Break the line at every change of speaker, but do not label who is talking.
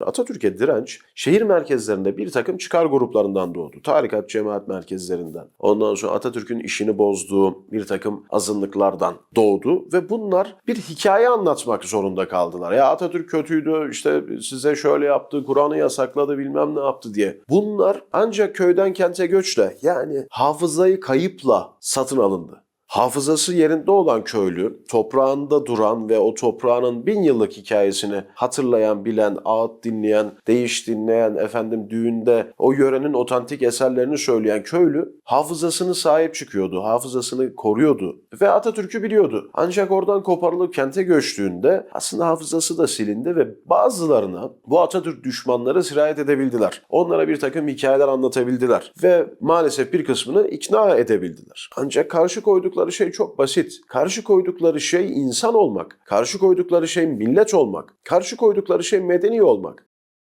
Atatürk'e direnç şehir merkezlerinde bir takım çıkar gruplarından doğdu. Tarikat, cemaat merkezlerinden. Ondan sonra Atatürk'ün işini bozduğu bir takım azınlıklardan doğdu ve bunlar bir hikaye anlatmak zorunda kaldılar. Ya Atatürk kötüydü, işte size şöyle yaptı, Kur'an'ı yasakladı, bilmem ne yaptı diye. Bunlar ancak köyden kente göçle yani hafızayı kayıpla satın alındı. Hafızası yerinde olan köylü, toprağında duran ve o toprağının bin yıllık hikayesini hatırlayan, bilen, ağıt dinleyen, değiş dinleyen, efendim düğünde o yörenin otantik eserlerini söyleyen köylü hafızasını sahip çıkıyordu, hafızasını koruyordu ve Atatürk'ü biliyordu. Ancak oradan koparılıp kente göçtüğünde aslında hafızası da silindi ve bazılarına bu Atatürk düşmanları sirayet edebildiler. Onlara bir takım hikayeler anlatabildiler ve maalesef bir kısmını ikna edebildiler. Ancak karşı koydukları şey çok basit. Karşı koydukları şey insan olmak. Karşı koydukları şey millet olmak. Karşı koydukları şey medeni olmak.